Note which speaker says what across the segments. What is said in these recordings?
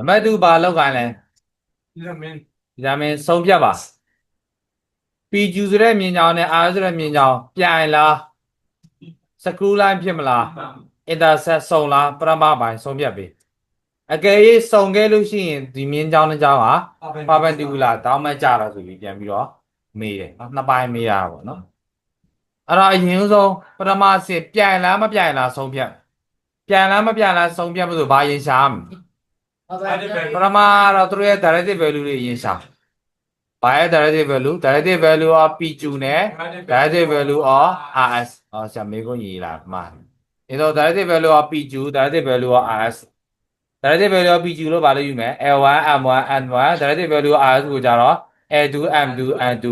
Speaker 1: နံပါတ်2ဘာလောက်ခိုင်းလဲ
Speaker 2: ဒီလိုမင်း
Speaker 1: ဒီဒါမင်းဆုံးဖြတ်ပါ PQ ဆိုတဲ့မြင်ကြောင်နဲ့ R ဆိုတဲ့မြင်ကြောင်ပြိုင်လား screw line ဖြစ်မလား intercept စုံလားပရမပိုင်းဆုံးဖြတ်ပြီအကယ်၍စုံခဲ့လို့ရှိရင်ဒီမြင်းကြောင်းတစ်ကြောင်းဟာပါပန်တီကူလာတောင်းမကြတာဆိုပြီးပြန်ပြီးတော့မေးတယ်နော်နှစ်ပိုင်းမေးရတာပေါ့နော်အဲ့တော့အရင်ဆုံးပထမအဆင့်ပြိုင်လားမပြိုင်လားဆုံးဖြတ်ပြိုင်လားမပြိုင်လားဆုံးဖြတ်မလို့ဘာရင်ရှာမလဲ ပထမတော့သူတို့ရဲ့ directive value တွေရင်ရှာဘာရဲ့ directive value directive value of PQ နဲ့ directive value of RS ဟောဆရာမေးခွန်းရေးလာမှာအဲတော့ directive value of PQ directive value of RS directive value of PQ လို့ဘာလို့ယူမလဲ L1 M1 N1 directive value of RS ကိုကြတော့ L2 M2 N2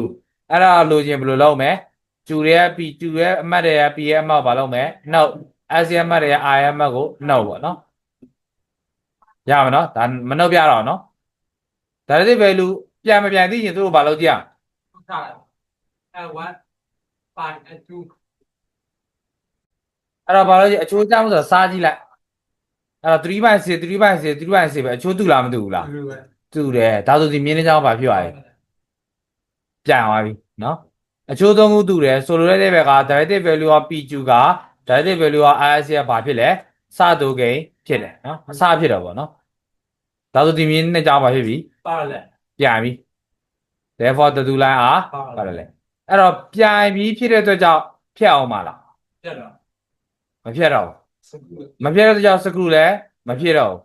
Speaker 1: အဲ့ဒါလိုချင်ဘယ်လိုလုပ်မလဲကျူရဲ့ P ကျူရဲ့အမှတ်တွေရဲ့ P ရဲ့အမှတ်ကိုဘာလုပ်မလဲ note S ရဲ့အမှတ်တွေရဲ့ I ရဲ့အမှတ်ကို note ပေါ့နော် ရမယ်နော်ဒါမ note ပြတော့နော် directive value ပြန်မပြန်သိရင်သူတို့ဘာလုပ်ကြရ
Speaker 2: ထားအဲ1 5 and 2
Speaker 1: အဲ့တော့ဘာလို့လဲအချိုးကြောင်းဆိုစားကြည့်လိုက်အဲ့တော့3 by 6 3 by 6 3 by 6ပဲအချိုးတူလားမတူဘူးလား
Speaker 2: ဒီလိုပဲ
Speaker 1: တူတယ်ဒါဆိုဒီမြင်းနှကြောင်းဘာဖြစ်သွားလဲပြန်သွားပြီနော်အချိုးသုံးခုတူတယ်ဆိုလိုတဲ့ဘက်က directive value of PQ က directive value of RS ကဘာဖြစ်လဲစတူဂိမ်းဖြစ်တယ်နော်အစဖြစ်တော့ဗောနော် ဒါဆိုဒီမြင်းနှကြောင်းဘာဖြစ်ပြီ
Speaker 2: ပါလဲ
Speaker 1: ပြန်ပြီ therefore တူလိုင်းအားပါလဲအဲ့တော့ပြန်ပြီးဖြစ်တဲ့အတွက်ကြောင့်ဖြတ်အောင်ပါလား
Speaker 2: ပြတ်တော့
Speaker 1: မဖြတ်တော့ဘူး
Speaker 2: စကူ
Speaker 1: မဖြစ်တဲ့ကြောင့်စကရူလည်းမဖြစ်တော့ဘူး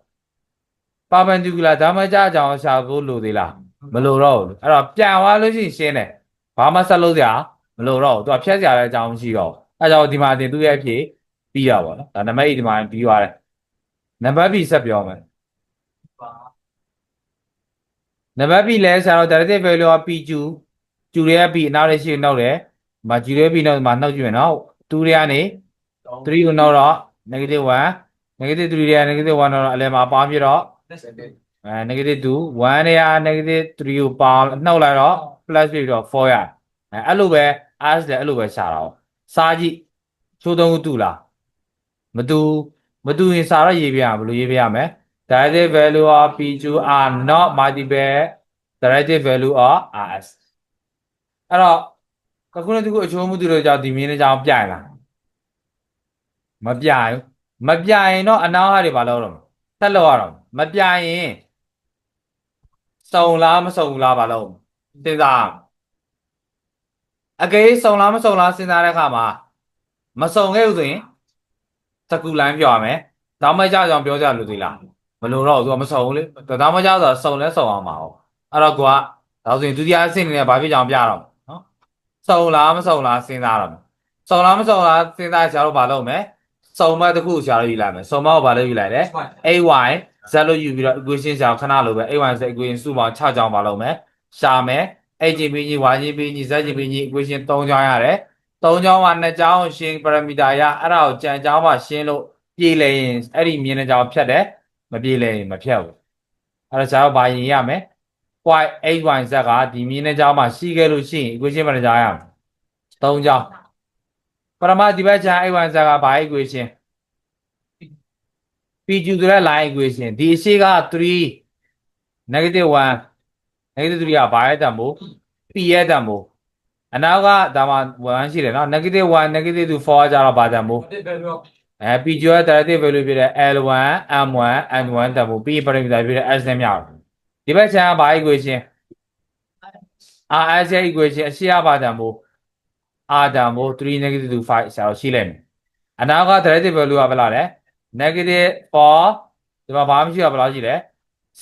Speaker 1: ပါပန်တီကူလာဒါမှကြအကြောင်းရှာဖို့လိုသေးလားမလိုတော့ဘူးအဲ့တော့ပြန်သွားလို့ရှိရင်ရှင်းတယ်ဘာမှဆက်လို့စရာမလိုတော့ဘူးသူကဖြတ်စရာလည်းအကြောင်းမရှိတော့ဘူးအဲ့ကြောင့်ဒီမှာတင်သူ့ရဲ့အဖြစ်ပြီးရပါတော့ဒါနံပါတ်8ဒီမှာပြီးသွားတယ်နံပါတ် B ဆက်ပြောမယ်
Speaker 2: ပါ
Speaker 1: နံပါတ် B လဲဆရာတော့ directive value of PQ ကျူရဲ B အနောက်ရဲ့ရှေ့နောက်တယ်မကျူရဲ B နောက်မှာနှုတ်ကြည့်မယ်နော်2တွေကနေ3ကိုနောက်တော့ negative 1 negative 3တွေက negative 1တော့အလဲမှာပါပြတော့
Speaker 2: လက်စတဲ့
Speaker 1: အဲ negative 2 1နဲ့ negative 3ကိုပေါင်းနှုတ်လိုက်တော့ plus ပြီးတော့4ရအဲအဲ့လိုပဲ as လည်းအဲ့လိုပဲရှာတာ哦စားကြည့်ချိုးသုံးခုတူလားမတူမတူရင်စာတော့ရေးပြရဘယ်လိုရေးပြရမလဲ directive value of p2 are not multiple directive value of rs အဲ့တော့ကခုနကတခုအချိုးမှုတူလို့ကြောင့်ဒီမင်းနဲ့ကြောင့်ပြိုင်လားမပြိုင်ဘူးမပြိုင်ရင်တော့အနောက်ဟာတွေဘာလုပ်တော့မလဲဆက်လို့ရတော့မပြိုင်ရင်စုံလားမစုံဘူးလားဘာလုပ်စဉ်းစားအောင်အကယ်၍စုံလားမစုံလားစဉ်းစားတဲ့အခါမှာမစုံခဲ့ဘူးဆိုရင်စကူလိုင်းပြောရမယ်ဒါမှကြောက်ကြောင်ပြောကြလို့သေးလား မလို့တော့သူကမစုံဘူးလေဒါမှကြောက်ဆိုစုံလဲစုံအောင်ပါဟုတ်အဲ့တော့ကွာဒါဆိုရင်ဒုတိယအဆင့်နေနဲ့ဘာဖြစ်ကြောင်ပြတော့နော်စုံလားမစုံလားစဉ်းစားတော့မယ်စုံလားမစုံလားစဉ်းစားကြတော့ဘာလုပ်မလဲစုံမတစ်ခုရှာလို့ယူလိုက်မယ်စုံမကိုဘာလို့ယူလိုက်လဲ ay z လို့ယူပြီးတော့ equation ရှာခဏလိုပဲ ay z equation စုပေါင်း6ကြောင်းပါလုံးမယ်ရှာမယ် a ချင်း b ချင်း y ချင်း b ချင်း z ချင်း b ချင်း equation 3ကြောင်းရတယ်3ကြောင်းမှာ2ကြောင်းရှင်း parameter ရအဲ့ဒါကိုကြံကြောင်းမှာရှင်းလို့ပြေးလဲရင်အဲ့ဒီမြင်တဲ့ကြောင်းဖြတ်တယ် မပြေးလဲရင်မဖြတ်ဘူးအဲ့ဒါဆရာတို့ဘာရင်ရမယ် y x y z ကဒီမြင်တဲ့ကြောင်းမှာရှိခဲ့လို့ရှိရင် equation ဘယ်နှကြောင်းရမလဲ3ကြောင်းပရမဒီဘက်ချာ x y z ကဘာ equation PQ ဆိုတဲ့ line equation ဒီအရှိက3 negative 1 negative 3ကဘာရဲ့တန်ဖိုး P ရဲ့တန်ဖိုးအနောက်ကဒါမှ1ရှိတယ်နော် negative 1 negative 2 4ကကြတော့ဘာတန်ဖိုး
Speaker 2: ဒီဘယ်လို
Speaker 1: အဲ PQ ရဲ့ directive value ဖြစ်တဲ့ L1 M1 N1 တန်ဖိုး P parameter ဖြစ်တဲ့ S နဲ့မြောက်ဒီဘက်ချမ်းကဘာ equation RS ရဲ့ equation အရှိကဘာတန်ဖိုး R တန်ဖိုး3 negative 2 5ဆရာတို့ရှိလိုက်မယ်အနောက်က directive value ကဘယ်လောက်လဲ negative 4ဒီမှာဘာမှမရှိတော့ဘယ်လောက်ရှိလဲ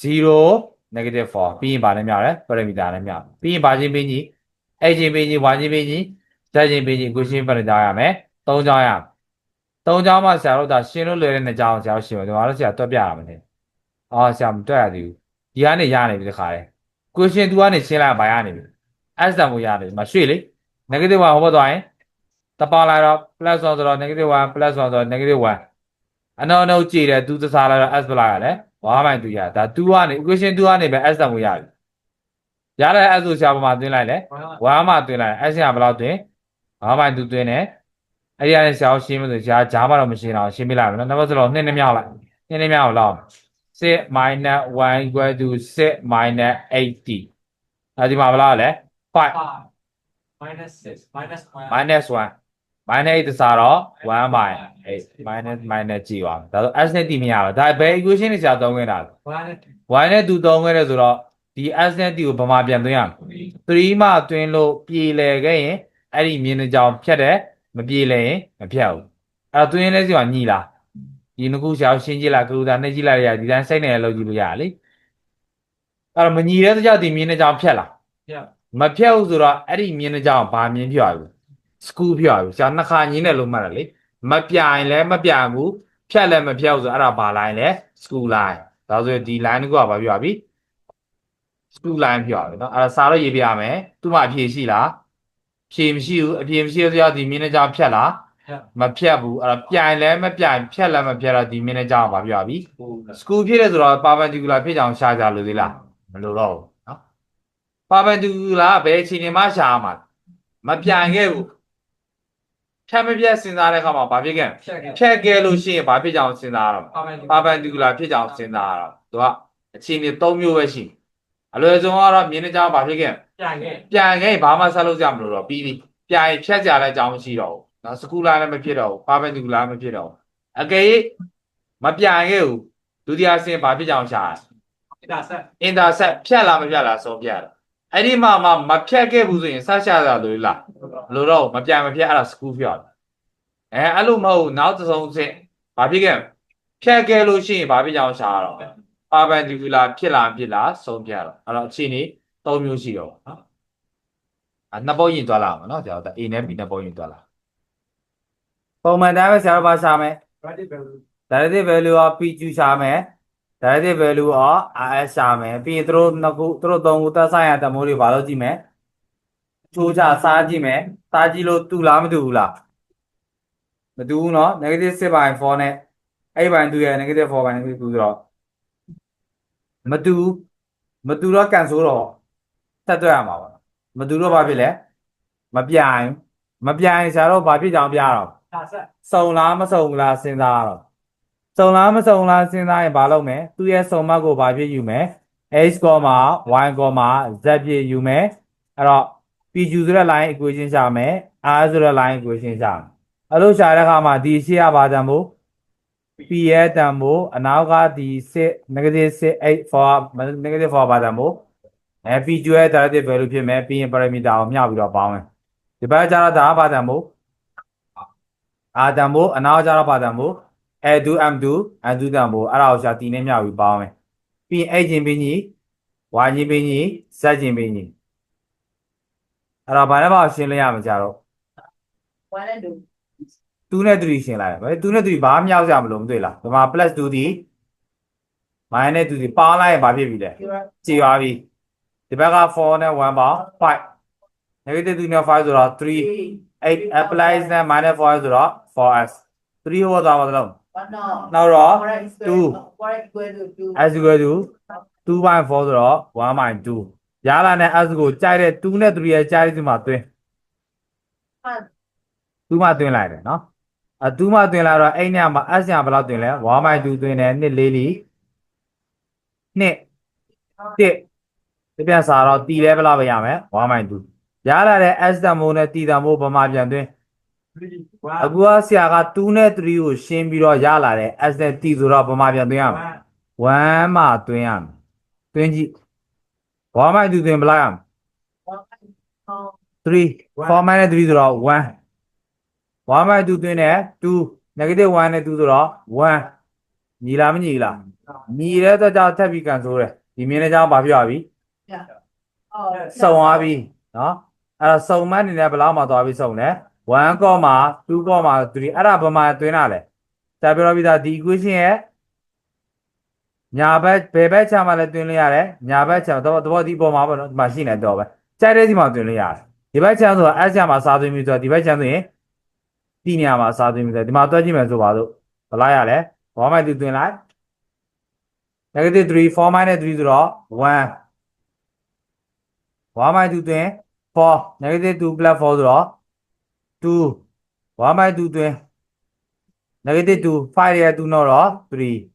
Speaker 1: 0 negative 4ပြီးရင်ဘာနဲ့မြောက်လဲ parameter နဲ့မြောက်ပြီးရင်ဘာချင်းပြီးကြီး a ချင်းပြီးကြီး y ချင်းပြီးကြီး z ချင်းပြီးကြီး equation parameter ရမယ်၃ကြောင်းရမယ် ၃ကြောင်းမှဆရာတို့ဒါရှင်းလို့လွယ်တဲ့နှစ်ကြောင်းဆရာတို့ရှင်းမယ်ဒီမှာတော့ဆရာတွက်ပြရမှာလေအော်ဆရာမတွက်ရသေးဘူးဒီကနေရနေပြီတခါလေ question 2ကနေရှင်းလိုက်ဘာရနေပြီ s တန်ကိုရနေပြီမရွှေ့လေ negative 1ဟောဘက်သွားရင်တပါလာတော့ plus 1ဆိုတော့ negative 1 plus 1ဆိုတော့ negative 1အနောက်နောက်ကြည့်တယ်သူသစားလာတော့ s ပလာရလဲ1မိုင်2ရဒါ2ကနေ equation 2ကနေပဲ s တန်ကိုရပြီရတဲ့ s ကိုဆရာပမာသွင်းလိုက်လဲ1မှာသွင်းလိုက် s ကဘယ်လောက်သွင်း1မိုင်2သွင်းတယ် အဲ့ဒီကနေဆရာကိုရှင်းမလို့ရှားဂျားမတော့မရှင်းတော့ရှင်းပြလိုက်မယ်နော်နောက်ဘက်ဆိုတော့2နဲ့မြောက်လိုက်2နဲ့မြောက်လောက်6 minus 1 equal to 6 minus 80အဲဒီမှာဘယ်လားလဲ5
Speaker 2: five minus six minus one
Speaker 1: minus 1 minus 8စားတော့1 by 8 minus minus ကြည့်ပါဒါဆို s နဲ့တည်မရဘူးဒါဘယ် equation တွေဆရာသုံးခဲ့တာလဲ
Speaker 2: one
Speaker 1: y နဲ့တူသုံးခဲ့တယ်ဆိုတော့ဒီ s နဲ့ t ကိုဗမာပြန်သွင်းရမယ်
Speaker 2: three
Speaker 1: 3မှတွင်းလို့ပြေလည်ခဲ့ရင်အဲ့ဒီမြင်းတစ်ကြောင်ဖြတ်တယ် မပြေလည်ရင်မဖြတ်ဘူးအဲ့တော့တွင်းလဲစီမှာညီလားဒီနှစ်ခုရှာရှင်းကြည့်လားကလူတာနှိပ်ကြည့်လိုက်ရဒီတိုင်းစိတ်နဲ့လောက်ကြည့်လို့ရလေအဲ့တော့မညီတဲ့ကြောင်ဒီမြင်းတစ်ကြောင်ဖြတ်လား
Speaker 2: yeah
Speaker 1: မဖြတ်ဘူးဆိုတော့အဲ့ဒီမြင်းတစ်ကြောင်ဘာမြင်းဖြတ်ရဘူးစကူးဖြတ်ရဘူးဆရာနှစ်ခါညီးတယ်လို့မှတ်တယ်လေမပြိုင်လဲမပြိုင်ဘူးဖြတ်လဲမဖြတ်ဘူးဆိုအဲ့ဒါဘာ line လဲစကူ line ဒါဆိုရင်ဒီ line တစ်ခုကဘာပြောရပြီ စကူ line ပြောရပြီเนาะအဲ့ဒါစာတော့ရေးပြရမယ်သူ့မှာအဖြေရှိလား ဖြေမရှိဘူးအပြေမရှိဘူးဆိုရဒီမင်းနေဂျာဖြတ်လားမဖြတ်ဘူးအဲ့ဒါပြိုင်လည်းမပြိုင်ဖြတ်လည်းမဖြတ်တော့ဒီမင်းနေဂျာကဘာပြောပြီစကူဖြစ်တယ်ဆိုတော့ပါပန်တူကူလာဖြစ်ကြအောင်ရှာကြလို့သေးလားမလိုတော့ဘူးနော်ပါပန်တူကူလာဘယ်အချိန်မှရှာမှာမပြိုင်ခဲ့ဘူးဖြတ်မပြတ်စဉ်းစားတဲ့အခါမှာဘာဖြစ်ခဲ့ဖြတ်ခဲ့လို့ရှိရင်ဘာဖြစ်ကြအောင်စဉ်းစားရတော့
Speaker 2: ပါ
Speaker 1: ပန်တူကူလာဖြစ်ကြအောင်စဉ်းစားရတော့သူကအချိန်တွေ၃မျိုးပဲရှိအလွယ်ဆုံးကတော့မင်းနေဂျာကဘာဖြစ်ခဲ့
Speaker 2: ပြန်ခဲ့
Speaker 1: ပြန်ခဲ့ရင်ဘာမှဆက်လုပ်ကြမလို့တော့ပြီးပြီပြန်ရင်ဖြတ်ကြတဲ့အကြောင်းမရှိတော့ဘူးနော်စကူလာလည်းမဖြစ်တော့ဘူး perpendicular မဖြစ်တော့ဘူးအကယ်၍မပြန်ခဲ့ဘူးဒုတိယဆင့်ဘာဖြစ်ကြအောင်ရှာရ
Speaker 2: intercept
Speaker 1: intercept ဖြတ်လားမဖြတ်လားဆုံးဖြတ်တယ်အဲ့ဒီမှာမှမဖြတ်ခဲ့ဘူးဆိုရင်ဆက်ရှာတာလို့လားမလို့တော့ဘူးမပြန်မဖြတ်အဲ့ဒါစကူဖြတ်တယ်အဲအဲ့လိုမဟုတ်ဘူးနောက်တစ်ဆုံးဆင့်ဘာဖြစ်ခဲ့လဲဖြတ်ခဲ့လို့ရှိရင်ဘာဖြစ်ကြအောင်ရှာရတော့ perpendicular ဖြစ်လားမဖြစ်လားဆုံးဖြတ်တော့အဲ့တော့အချိန်นี้ ၃မျိုးရှိတော့နော် อ่ะနှစ်ပုတ်ရင်သွားလာမှာเนาะဆရာတို့ A နဲ့ B နှစ်ပုတ်ရင်သွားလာပုံမှန်တိုင်းပဲဆရာတို့ဘာရှာမယ်
Speaker 2: relative value
Speaker 1: derivative value of PQ ရှာမယ် derivative value of RS ရှာမယ်ပြီးရင်သူတို့နှစ်ခုသူတို့သုံးခုသက်ဆိုင်ရာတမိုးတွေဘာလို့ကြည့်မယ်ချိုးချစားကြည့်မယ်စားကြည့်လို့တူလားမတူဘူးလားမတူဘူးเนาะ negative 6 by 4နဲ့အဲ့ဘိုင်တူရဲ့ negative 4 by negative 2ဆိုတော့မတူဘူးမတူတော့ကန်ဆိုတော့ ဆက်သွက်ရမှာပါမတူတော့ဘာဖြစ်လဲမပြိုင်မပြိုင်ဆရာတို့ဘာဖြစ်ကြောင်ပြတော့
Speaker 2: intercept
Speaker 1: စုံလားမစုံဘူးလားစဉ်းစားရတော့စုံလားမစုံလားစဉ်းစားရင်ဘာလုပ်မလဲသူ့ရဲ့စုံမတ်ကိုဘာဖြစ်ယူမလဲ x, y, z ဖြစ်ယူမယ်အဲ့တော့ pq ဆိုတဲ့ line equation ရှာမယ် r ဆိုတဲ့ line equation ရှာမယ်အဲ့လိုရှာတဲ့အခါမှာဒီရှေ့ကဘာတန်ဖို့ p ရဲ့တန်ဖို့အနောက်ကဒီ6 negative 6 8 4 negative 4ဘာတန်ဖို့ အဲ pq ရဲ့ derivative value ဖြစ်မယ်ပြီးရင် parameter ကိုမျှပြီးတော့ပေါင်းမယ်ဒီဘက်ကျတော့ဒါကဘာတန်ဖို့အာတန်ဖို့အနောက်ကျတော့ပါတန်ဖို့ a2 m2 m2 တန်ဖို့အဲ့ဒါကိုရှာတီနဲ့မျှပြီးပေါင်းမယ်ပြီးရင် a ချင်းပင်းကြီး y ချင်းပင်းကြီး z ချင်းပင်းကြီးအဲ့တော့ဘာလဲပါရှင်းလင်းရမှာကြတော့
Speaker 3: one and two.
Speaker 1: 2နဲ့3ရှင်းလိုက်တယ်2နဲ့3ဘာမှမြောက်ကြမလို့မတွေ့လားဒီမှာ plus 2ဒီ minus 2ဒီပေါင်းလိုက်ရင်ဘာဖြစ်ပြီလဲ
Speaker 3: You are
Speaker 1: ကြည်ပါပြီ ဒီဘက်က4နဲ့1ပေါင်း5 negative 2နဲ့ 5ဆိုတော့3
Speaker 3: three.
Speaker 1: 8 applies နဲ့ minus 4ဆိုတော့ 4s 3ဟောသွားပါသလုံး
Speaker 3: But no.
Speaker 1: နောက်တော့
Speaker 3: What is
Speaker 1: two.
Speaker 3: What is equal to two?
Speaker 1: s equal to 2.4ဆိုတော့1.2ရလာတဲ့ s ကိုကြိုက်တဲ့2နဲ့3ရဲ့ကြိုက်ဒီမှာတွင်း
Speaker 3: One.
Speaker 1: 2မှတွင်းလိုက်တယ်နော်အ2မှတွင်းလာတော့အဲ့ညမှာ s ညာဘယ်လောက်တွင်းလဲ1.2တွင်းတယ်2လေးလီ2 1 ဒီပြန်စားတော့တီလဲဘယ်လောက်ပဲရမယ်1.2ရလာတဲ့ s တန်မိုးနဲ့တီတန်မိုးဗမာပြန်တွင်း
Speaker 2: three
Speaker 1: အခုကဆရာက2နဲ့3ကိုရှင်းပြီးတော့ရလာတဲ့ s နဲ့ t ဆိုတော့ဗမာပြန်တွင်းရမယ်
Speaker 2: one
Speaker 1: 1မှတွင်းရမယ်တွင်းကြည့်1.2တွင်းဘယ်လောက်ရမလဲ
Speaker 3: One. Oh.
Speaker 1: 3 4 minus 3ဆိုတော့1 1 minus 2သွင်းတယ်2 negative 1နဲ့2ဆိုတော့1ညီလားမညီလားညီတဲ့အတွက်ကြောင့်ထပ်ပြီးကန်ဆိုးတယ်ဒီမြင်းတဲ့ကြောင့်ဘာဖြစ်သွားပြီ
Speaker 3: Yeah. Oh.
Speaker 1: စုံသွားပြီနော်အဲ့တော့စုံမအနေနဲ့ဘယ်လောက်မှသွားပြီးစုံလဲ1 2 3အဲ့ဒါဘာမှတွင်းတာလဲဆက်ပြောပြီးသားဒီ equation ရဲ့ညာဘက်ဘယ်ဘက်ချမ်းမှလည်းတွင်းလို့ရတယ်ညာဘက်ချမ်းတော့တော့ဒီပေါ်မှာပေါ့နော်ဒီမှာရှိနေတော့ပဲကြိုက်တဲ့ဒီမှာတွင်းလို့ရတယ်ဒီဘက်ချမ်းဆိုတာ S ချမ်းမှာစားသွင်းပြီးဆိုတော့ဒီဘက်ချမ်းဆိုရင်ဒီနေရာမှာစားသွင်းပြီးဆိုတော့ဒီမှာတွက်ကြည့်မယ်ဆိုပါတော့ဘယ်လိုက်ရလဲဘာမှတူတွင်းလိုက် negative 3 4 minus 3ဆိုတော့1 1 minus 2တွင်း4 negative 2 plus 4ဆိုတော့2 1 minus 2တွင်း negative 2 5ရဲ့2တော့3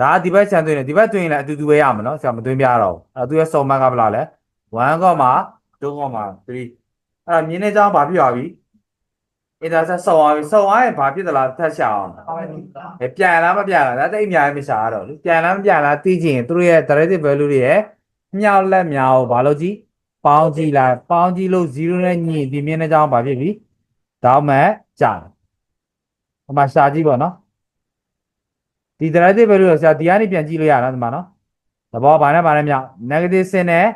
Speaker 4: ဒါကဒီဘက်ခြံသွင်းတယ်ဒီဘက်သွင်းရင်လည်းအတူတူပဲရမှာနော်ဆရာမသွင်းပြတော့ဘူးအဲ့တော့သူရဲ့စုံမကဘယ်လောက်လဲ1.2.3အဲ့ဒါမြင်းနေကြောင်းဘာဖြစ်သွားပြီ intersect စုံသွားပြီစုံသွားရင်ဘာဖြစ်သလားထပ်ရှာအောင်အဲပြန်လားမပြန်လားဒါတိတ်အများကြီးမရှာရတော့လေပြန်လားမပြန်လားသိချင်ရင်သူတို့ရဲ့ directive value တွေရဲ့မြောက်လက်မြောက်ကိုဘာလို့ကြည့် ပေါင်းကြည့်လိုက်ပေါင်းကြည့်လို့0နဲ့ညီရင်ဒီမြင်းတဲ့ကြောင်းဘာဖြစ်ပြီတောင်းမဲ့ကြာတယ်ဟိုမှာရှာကြည့်ပေါ့နော်ဒီ directive value ကိုဆရာဒီကနေပြန်ကြည့်လို့ရလားဒီမှာနော်သဘောဘာနဲ့ဘာနဲ့မြောက် negative 10နဲ့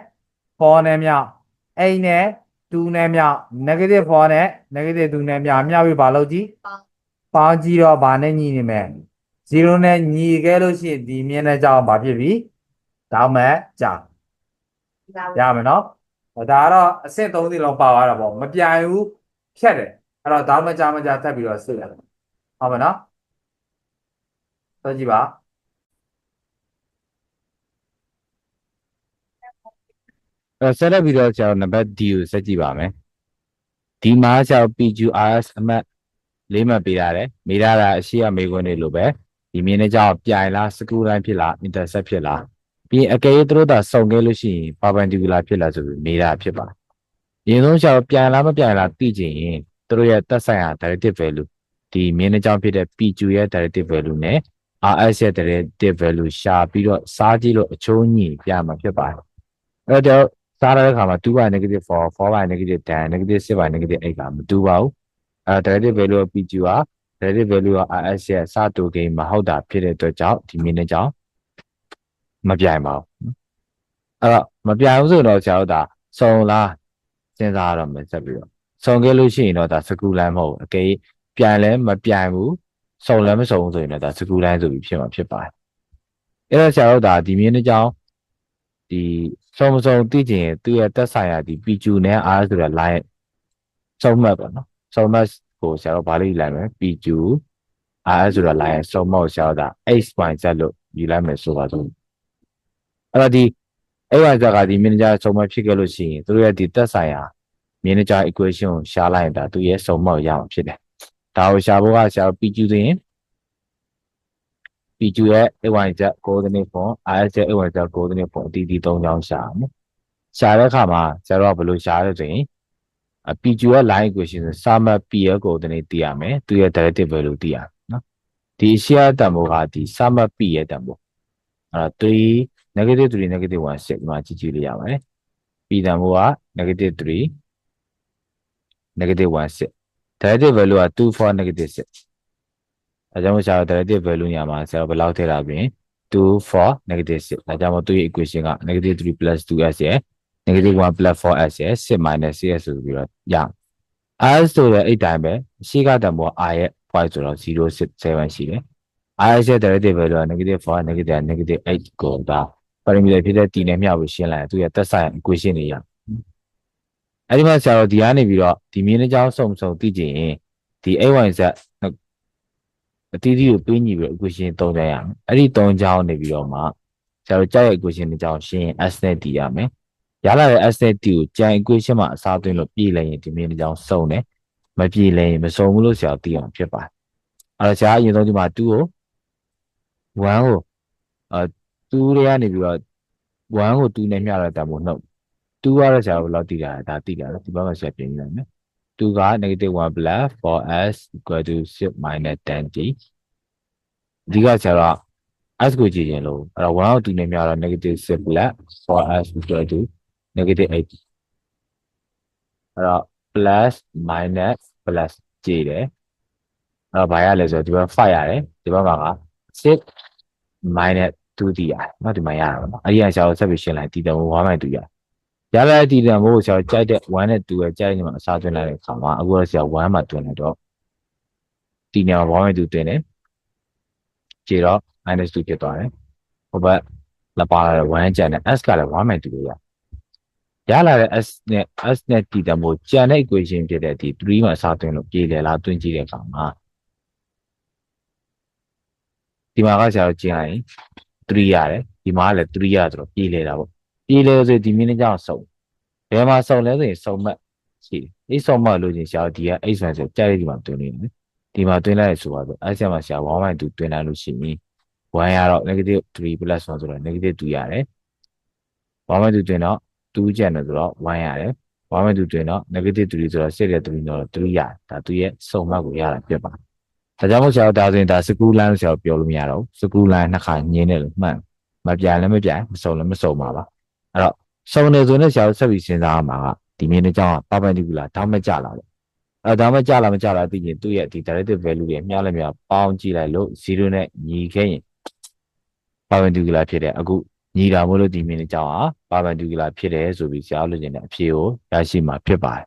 Speaker 4: 4နဲ့မြောက်8နဲ့2နဲ့မြောက် negative 4နဲ့ negative 2နဲ့မြောက်မြောက်ပြီးဘာလို့ကြည့်ပေါင်းကြည့်တော့ဗာနဲ့ညီနေမယ်0နဲ့ညီခဲ့လို့ရှိရင်ဒီမြင်းတဲ့ကြောင်းဘာဖြစ်ပြီတောင်းမဲ့ကြာရမယ်နော် ဒါကတော့အဆင့်3စီလုံးပါသွားတာပေါ့မပြိုင်ဘူးဖြတ်တယ်အဲ့တော့တောင်းမဲ့ကြာမကြာထပ်ပြီးတော့စစ်ရတယ်ဟုတ်မယ်နော်ဆိုကြည့်ပါအဲဆက်လက်ပြီးတော့ကျွန်တော်နံပါတ် D ကိုဆက်ကြည့်ပါမယ်ဒီမှာကျွန်တော် PQRS အမှတ်လေးမှတ်ပေးရတယ်မေးရတာအရှိရမေးခွန်းတွေလိုပဲဒီမြင်းနဲ့ကြောင့်ပြိုင်လားစကူတိုင်းဖြစ်လား intercept ဖြစ်လား ပြီးရင်အကယ်၍သူတို့သာစုံခဲ့လို့ရှိရင် perpendicular ဖြစ်လားဆိုပြီးမေးတာဖြစ်ပါတယ်အရင်ဆုံးကျွန်တော်ပြိုင်လားမပြိုင်လားသိချင်ရင်သူတို့ရဲ့သက်ဆိုင်ရာ directive value ဒီမြင်းနဲ့ကြောင့်ဖြစ်တဲ့ PQ ရဲ့ directive value နဲ့ RS ရဲ့ directive value ရှာပြီးတော့စားကြည့်လို့အချိုးညီပြမှာဖြစ်ပါတယ်အဲ့တော့စားရတဲ့အခါမှာ2 by negative 4 4 by negative 10 negative 6 by negative 8ကမတူပါဘူးအဲ directive value of PQ က relative value of RS ရဲ့စတူကိန်းမဟုတ်တာဖြစ်တဲ့အတွက်ကြောင့်ဒီမြင်းနဲ့ကြောင့် မပြိုင်ပါဘူးအဲ့တော့မပြိုင်ဘူးဆိုတော့ဆရာတို့ဒါစုံလားစဉ်းစားရတော့မယ်ဆက်ပြီးတော့စုံခဲ့လို့ရှိရင်တော့ဒါစကူလမ်းမဟုတ်ဘူးအကယ်၍ပြိုင်လဲမပြိုင်ဘူးစုံလည်းမစုံဘူးဆိုရင်တော့ဒါစကူလမ်းဆိုပြီးဖြစ်မှာဖြစ်ပါတယ်အဲ့တော့ဆရာတို့ဒါဒီမြင်းနဲ့ကြောင့်ဒီစုံမစုံသိချင်ရင်သူ့ရဲ့တက်ဆိုင်ရာဒီ PQ နဲ့ RS ဆိုတဲ့ line စုံမှတ်ပေါ့နော်စုံမှတ်ကိုဆရာတို့ဗာလေးယူလိုက်မယ် PQ RS ဆိုတာ line စုံမှတ်ကိုဆရာတို့ဒါ x.z လို့ယူလိုက်မယ်ဆိုပါစို့ အဲ့တော့ဒီ x.z ကဒီ manager စုံမှတ်ဖြစ်ခဲ့လို့ရှိရင်သူတို့ရဲ့ဒီတက်ဆိုင်ရာ manager equation ကိုရှာလိုက်ရင်ဒါသူရဲ့စုံမှတ်ကိုရမှာဖြစ်တယ်ဒါကိုရှာဖို့ကဆရာတို့ PQ ဆိုရင် PQ ရဲ့ x.z coordinate form RS ရဲ့ x.z coordinate form အတီးတီး၃ချောင်းရှာမယ်ရှာတဲ့အခါမှာဆရာတို့ကဘယ်လိုရှာရလဲဆိုရင်အ PQ ရဲ့ line equation ဆိုစာမ P ရဲ့ coordinate သိရမယ်သူရဲ့ directive value သိရမယ်နော်ဒီရှေ့တန်ဖိုးကဒီစာမ P ရဲ့တန်ဖိုးအဲ့တော့3 negative 3 negative 1 6ဒီမှာကြည့်ကြည့်လို့ရပါတယ် P တန်ဖိုးက negative 3 negative 1 6 directive value က2 4 negative 6အဲကြောင့်မို့ဆရာတို့ directive value ညမှာဆရာတို့ဘယ်လောက်ထည့်တာပြင်2 4 negative 6ဒါကြောင့်မို့သူ့ရဲ့ equation က negative 3 plus 2s ရဲ့ negative 1 plus 4s ရဲ့6 minus 6s ဆိုပြီးတော့ရအောင် RS ဆိုတဲ့အဲ့တိုင်းပဲရှေ့ကတံပေါ် R ရဲ့ point ဆိုတော့067ရှိတယ် RS ရဲ့ derivative value က negative 4 negative negative 8ကို ဒါ parameter ဖြစ်တဲ့ t နဲ့မျှပြီးရှင်းလိုက်ရင်သူရဲ့သက်ဆိုင် equation တွေရအဲ့ဒီမှာဆရာတို့ဒီကနေပြီးတော့ဒီမြင်းတစ်ကြောင်းစုံစုံသိကြရင်ဒီ a1z အတီးတီးကိုပေးညီပြီးတော့ equation သုံးကြရမယ်အဲ့ဒီသုံးကြောင်းနေပြီးတော့မှဆရာတို့ကြောက်ရဲ့ equation တစ်ကြောင်းရှင်းရင် s နဲ့ t ရမယ်ရလာတဲ့ s နဲ့ t ကိုကြံ equation မှာအစားသွင်းလို့ပြည်လိုက်ရင်ဒီမြင်းတစ်ကြောင်းစုံတယ်မပြည်လဲရင်မစုံဘူးလို့ဆရာသိအောင်ဖြစ်ပါတယ်အဲ့တော့ဆရာအရင်ဆုံးဒီမှာ2ကို1ကိုအဲ 2တွေကနေပြီးတော့1ကို2နဲ့မျှတဲ့တန်ဖိုးနှုတ်2ကတော့ဆရာတို့ဘယ်လောက်သိတာလဲဒါသိတာလေဒီဘက်မှာဆရာပြင်ပြလိုက်မယ်2က negative 1 plus 4s equal to 6 minus 10t ဒီကဆရာတော့ s ကိုကြည့်ရင်လို့အဲ့တော့1ကို2နဲ့မျှတော့ negative 6 plus 4s equal to negative 8အဲ့တော့ plus minus plus ကြည့်တယ်အဲ့တော့ဘာရလဲဆိုတော့ဒီဘက်5ရတယ်ဒီဘက်မှာက6 minus 2တည်ရတယ်เนาะဒီမှာရတာပေါ့နော်အဲ့ဒီကဆရာတို့ဆက်ပြီးရှင်းလိုက်တည်တယ်1 minus 2ရတယ်ရလာတဲ့တည်တယ်မို့ဆရာတို့ကြိုက်တဲ့1နဲ့2ရဲ့ကြိုက်နေမှာအစားသွင်းလိုက်တဲ့အခါမှာအခုတော့ဆရာ1မှာတွင်းလိုက်တော့တည်နေမှာ1နဲ့2တွင်းတယ်ကြည့်တော့ minus 2ဖြစ်သွားတယ်ဟိုဘက်လပါလာတဲ့1ကျန်တဲ့ s ကလည်း1 minus 2လို့ရရလာတဲ့ s နဲ့ s နဲ့တည်တယ်မို့ကျန်တဲ့ equation ဖြစ်တဲ့ဒီ3မှာအစားသွင်းလို့ပြေလည်လားတွင်းကြည့်တဲ့အခါမှာဒီမှာကဆရာတို့ကျင်လိုက်ရင် 3ရတယ်ဒီမှာကလည်း3ရဆိုတော့ပြေလည်တာပေါ့ပြေလည်ဆိုဒီမင်းကြောင့်စုံဘယ်မှာစုံလဲဆိုရင်စုံမှတ်ရှိတယ်အဲ့စုံမှတ်လို့ချင်းဆရာတို့ဒီက x ဆိုကြားရဒီမှာတွင်းနေတယ်ဒီမှာတွင်းလိုက်ရဆိုပါတော့အဲ့ဆရာမှာဆရာ1 2တွင်းလိုက်လို့ရှိရင်1ရတော့ negative 3 plus 1ဆိုတော့ negative 2ရတယ်1မဲ့2တွင်တော့2ကျန်တယ်ဆိုတော့1ရတယ်1မဲ့2တွင်တော့ negative 3ဆိုတော့6ရဲ့3တော့3ရတယ်ဒါသူရဲ့စုံမှတ်ကိုရတာဖြစ်ပါတယ် ဒါကြောင့်မို့ဆရာတို့ဒါဆိုရင်ဒါစကူလန်းလို့ဆရာတို့ပြောလို့မရတော့ဘူးစကူလန်းနှစ်ခါညင်းတယ်လို့မှန်မပြန်လည်းမပြန်မစုံလည်းမစုံပါပါအဲ့တော့စုံတယ်ဆိုရင်ဆရာတို့ဆက်ပြီးစဉ်းစားရမှာကဒီမြင်းတစ်ကြောင်းက perpendicular ဒါမှမကြလာဘူးအဲဒါမှကြလာမကြလာသိရင်သူ့ရဲ့ဒီ directive value တွေမြောက်လည်းမြောက်ပေါင်းကြည့်လိုက်လို့0နဲ့ညီခဲ့ရင် perpendicular ဖြစ်တယ်အခုညီတာမို့လို့ဒီမြင်းတစ်ကြောင်းဟာ perpendicular ဖြစ်တယ်ဆိုပြီးဆရာတို့လုပ်ချင်တဲ့အဖြေကိုရရှိမှာဖြစ်ပါတယ်